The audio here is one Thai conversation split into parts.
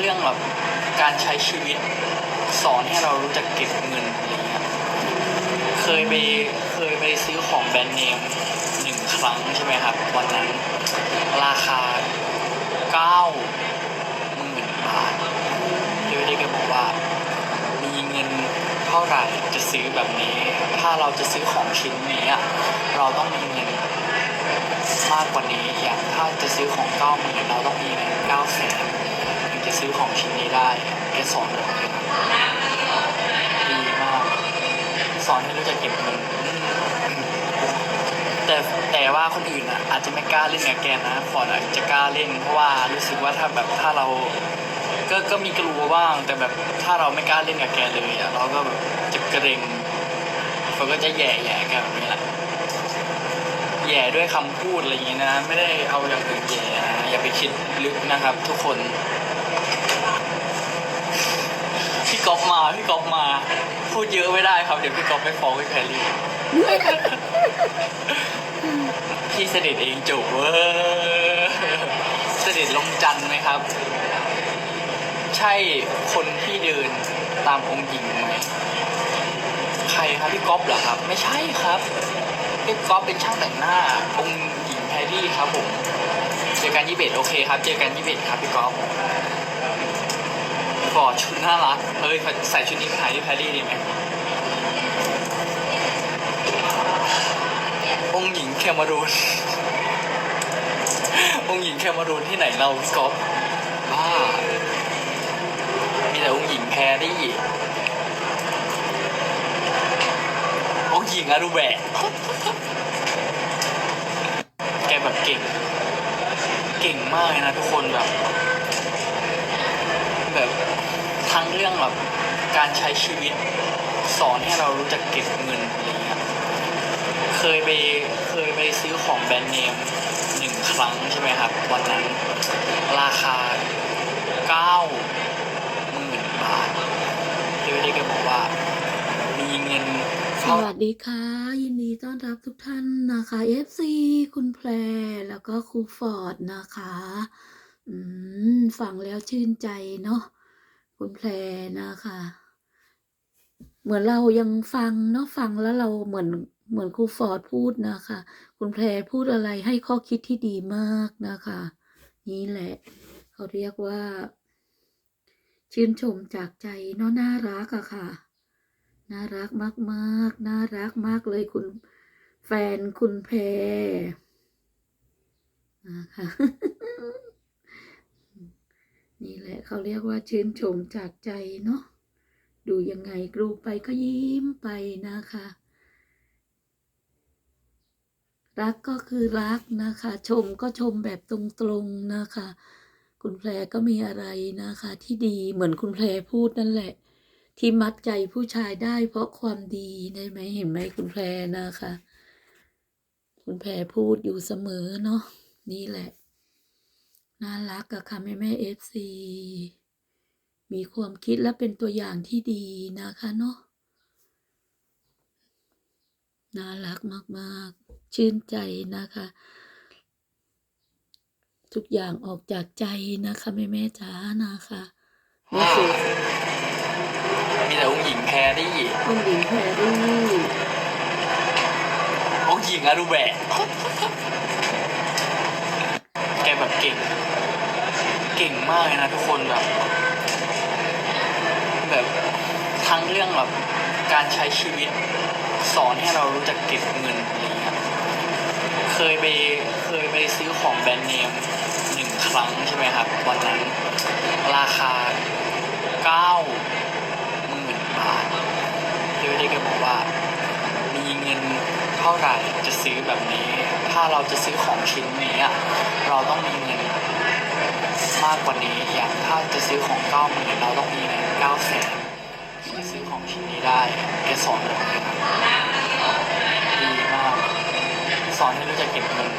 เรื่องแบบการใช้ชีวิตสอนให้เรารู้จักเก็บเงินอะไรเงี้ยเคยไปเคยไปซื้อของแบรนด์เนมหนึ่งครั้งใช่ไหมครับวันนั้นราคาเก้าหมื่นบาทเดี๋ยวได้แกบอกว่า มีเงินเท่าไหร่จะซื้อแบบนี้ ถ้าเราจะซื้อของชิ้นนี้เราต้องมีเงินมากกว่านี้อย่างถ้าจะซื้อของเก้าหมื่นเราต้องมีเงินเก้าแสนถึงจะ ซื้อของชิ้นนี้ได้แกสอนแบบนี้ดีมาก สอนให้รู้จักเก็บเงินแต่แต่ว่าคนอื่นอะอาจจะไม่กล้าเล่นกับแกนะฟอร์ดอาจจะกล้าเล่น เพราะว่ารู้สึกว่าถ้าแบบถ้าเราก็ก็มีกลัวบ้าง แต่แบบถ้าเราไม่กล้าเล่นกับแกเลยอะเราก็แบบจะเกรงเขาก็จะแย่แย่แกแบบนี้แหละแย่ด้วยคำพูดอะไรอย่างนี้นะ ไม่ได้เอาอย่างอื่นแย่อย่าไปคิดลึกนะครับ ทุกคน พี่ก๊อฟมาพี่ก๊อฟมา พูดเยอะไม่ได้ครับ เดี๋ยวพี่ก๊อฟไปฟ้องพี่แพรรี่ พี่เสด็จเองจบเว้ยเสด็จลงจันทร์ไหมครับ ใช่คนที่เดินตามองค์หญิงไหมใครครับพี่ก๊อฟเหรอครับ ไม่ใช่ครับพี่ก๊อฟเป็นช่างแต่งหน้า องค์หญิงแพรรี่ครับผมเจอกันยี่สิบเอ็ดโอเคครับ เจอกันยี่สิบเอ็ดครับพี่ก๊อฟ ฟอร์ดชุดน่ารัก เฮ้ยใส่ชุดนี้ไปถ่ายที่แพรรี่ดีไหมองหญิงแคมารูน องหญิงแคมารูนที่ไหนเราพี่ก๊อฟบ้า มีแต่องหญิงแพรรี่ องหญิงอารูแบะแกแบบเก่ง เก่งมากเลยนะทุกคนแบบทั้ง เรื่องแบบการใช้ชีวิตสอนให้เรารู้จักเก็บเงินอะไรเงี้ยเคยไปเคยไปซื้อของแบรนด์เนมหนึ่งครั้งใช่ไหมครับ วันนั้น ราคาเก้าหมื่นบาทเดี๋ยวได้แกบอกว่า มีเงินสวัสดีค่ะ ยินดีต้อนรับทุกท่านนะคะ FC คุณแพรแล้วก็ครูฟอร์ดนะคะ อืม ฟังแล้วชื่นใจเนาะ คุณแพรนะคะ เหมือนเรายังฟังเนาะฟังแล้วเราเหมือนเหมือนครูฟอร์ดพูดนะคะ คุณแพรพูดอะไรให้ข้อคิดที่ดีมากนะคะ นี่แหละเขาเรียกว่า ชื่นชมจากใจเนาะน่ารักอะค่ะ น่ารักมากๆน่ารักมากเลยคุณแฟนคุณแพรนะคะ นี่แหละเขาเรียกว่าชื่นชมจากใจเนาะดูยังไงกรูไปก็ยิ้มไปนะคะ รักก็คือรักนะคะ ชมก็ชมแบบตรงๆนะคะ คุณแพรก็มีอะไรนะคะ ที่ดีเหมือนคุณแพรพูดนั่นแหละ ที่มัดใจผู้ชายได้เพราะความดีได้ไหมเห็นไหมคุณแพรนะคะ คุณแพรพูดอยู่เสมอเนาะนี่แหละ น่ารักอะค่ะแม่แม่เอฟซีมีความคิดและเป็นตัวอย่างที่ดีนะคะเนาะน่ารักมากๆ ชื่นใจนะคะ ทุกอย่างออกจากใจนะคะแม่แม่จ๋านะคะนี่คือมีแต่องค์หญิงแพรรี่คุณหญิงแพรรี่องค์หญิงอารูแบะ แกแบบเก่ง เก่งมากเลยนะทุกคนแบบ แบบทั้งเรื่องแบบการใช้ชีวิตสอนให้เรารู้จักเก็บเงินอะไรเงี้ยเคยไปเคยไปซื้อของแบรนด์เนมหนึ่งครั้งใช่ไหมครับ วันนั้นราคาเก้าหมื่นบาทเดี๋ยวได้แกบอกว่ามีเงิน ท่าไหร่จะซื้อแบบนี้ ถ้าเราจะซื้อของชิ้นนี้อะเราต้องมีเงินมากกว่านี้อย่างถ้าจะซื้อของเก้าหมื่นเราต้องมีเงินเก้าแสนถึงจะซื้อของชิ้นนี้ได้แกสอนแบบนี้ครับดีมากสอนให้รู้จักเก็บเงิน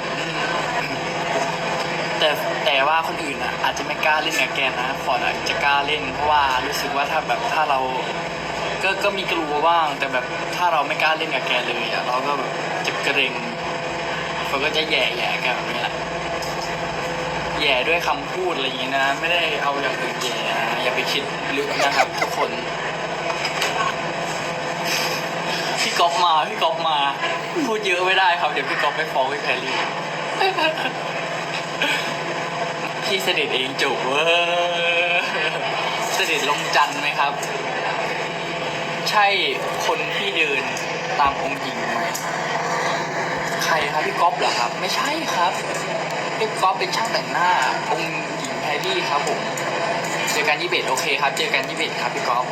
แต่แต่ว่าคนอื่นอะอาจจะไม่กล้าเล่นกับแกนะฟอร์ดอาจจะกล้าเล่นเพราะว่ารู้สึกว่าถ้าแบบถ้าเรา ก็ก็มีกลัวบ้าง แต่แบบถ้าเราไม่กล้าเล่นกับแกเลยอะเราก็แบบจะเกรงเขาก็จะแย่แย่แกแบบนี้แหละแย่ด้วยคำพูดอะไรอย่างนี้นะ ไม่ได้เอาอย่างอื่นแย่อย่าไปคิดลึกนะครับทุกคนพี่ก๊อฟมาพี่ก๊อฟมา พูดเยอะไม่ได้ครับเดี๋ยวพี่ก๊อฟไปฟ้องพี่แพรรี่พี่เสด็จเองจบเว้ยเสด็จลงจันทร์ไหมครับ ใช่คนที่เดินตามองค์หญิงไหมใครครับพี่ก๊อฟเหรอครับ ไม่ใช่ครับพี่ก๊อฟเป็นช่างแต่งหน้า องค์หญิงแพรรี่ครับผมเจอกันยี่เบโอเคครับ เจอกันยี่เบครับพี่ก๊อฟ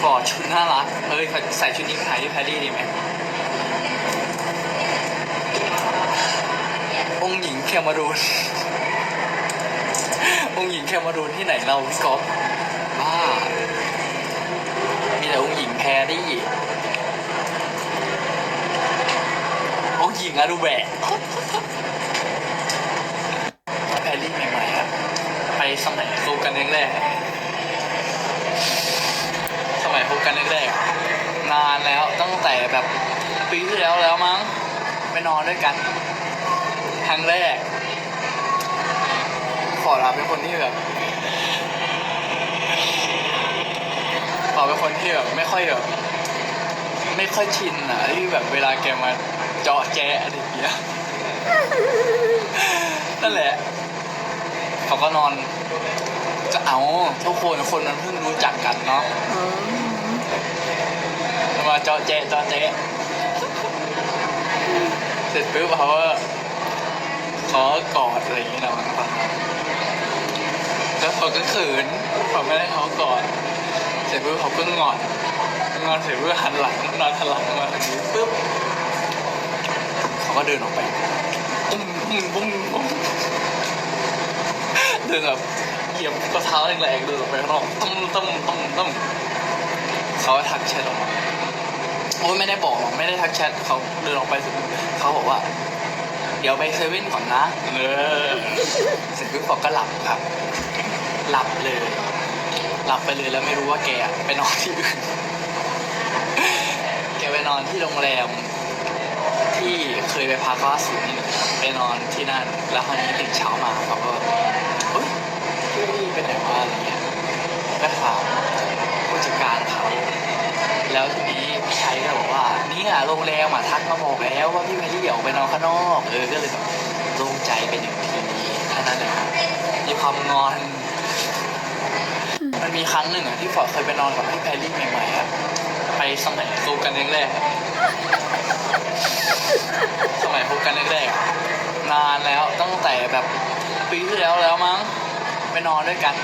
ฟอร์ดชุดน่ารักเฮ้ยใส่ชุดนี้ไปถ่ายที่แพรรี่ดีไหมองหญิงแคมารูน องหญิงแคมารูนที่ไหนเราพี่ก๊อฟบ้า องค์หญิงแพรี่โองค์หญิงอารูแบะแพรรี่ใหม่ๆครับ ไปสมัยคบกันแรกๆสมัยคบกันแรกๆนานแล้วตั้งแต่แบบปีที่แล้วแล้วมั้งไปนอนด้วยกันครั้งแรก ขอรับเป็นคนที่แบบ ขอเป็นคนที่แบบไม่ค่อยแบบไม่ค่อยชินอะที่แบบเวลาแกมาเจาะแจ๊ะอะไรอย่างเงี้ยนั่นแหละ เขาก็นอนก็เอาทุกคนคนมันเพิ่งรู้จักกันเนาะมาเจาะแจ๊ะเจาะแจ๊ะเสร็จปุ๊บเขาก็ขอกอดอะไรอย่างเงี้ยนะมันฟังแล้วเขาก็เขินเขาไม่ได้เขากอด เสร็จปุ๊บเขาก็งอนงอนเสร็จปุ๊บหันหลังนอนหันหลังมาทางนี้ปุ๊บเขาก็เดินออกไปปุ้มปุ้มปุ้มปุ้มเดินแบบเหยียบกระเท้าแรงๆเดินออกไปข้างนอกตุ้มตุ้มตุ้มตุ้มเขาทักแชทออกมาโอ้ยไม่ได้บอกหรอกไม่ได้ทักแชทเขาเดินออกไปเสร็จเขาบอกว่า เดี๋ยวไปเซเว่นก่อนนะเออเสร็จปุ๊บเขาก็หลับครับ หลับเลย หลับไปเลยแล้วไม่รู้ว่าแกไปนอนที่อื่น แกไปนอนที่โรงแรมที่เคยไปพักล่าสุดนี่ไปนอนที่นั่น แล้วคราวนี้ตื่นเช้ามาเขาก็เฮ้ยพี่เป็นไหนวะอะไรเงี้ยก็ถามผู้จัดการเขาแล้วทีนี้พี่ชัยก็บอกว่านี่ยโรงแรมอะทักมาบอกแล้วว่าพี่แพรรี่ออกไปนอนข้างนอกเออก็เลยแบบโล่งใจไปหนึ่งทีแค่นั้นเลยครับมีความงอน ครั้งหนึ่งอะที่ฟอร์ดเคยไปนอนกับพี่แพรรี่ใหม่ๆอะไปสมัยคบกันแรกๆอะสมัยคบกันแรกๆอะนานแล้วตั้งแต่แบบปีที่แล้วแล้วมั้งไปนอนด้วยกัน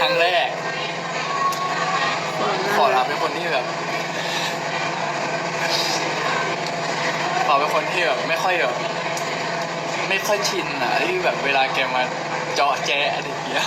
ครั้งแรกขอรับเป็นคนที่แบบขอเป็นคนที่แบบไม่ค่อยแบบไม่ค่อยชินอะที่แบบเวลาแกมาเจาะแจ๊ะอะไรอย่างเงี้ย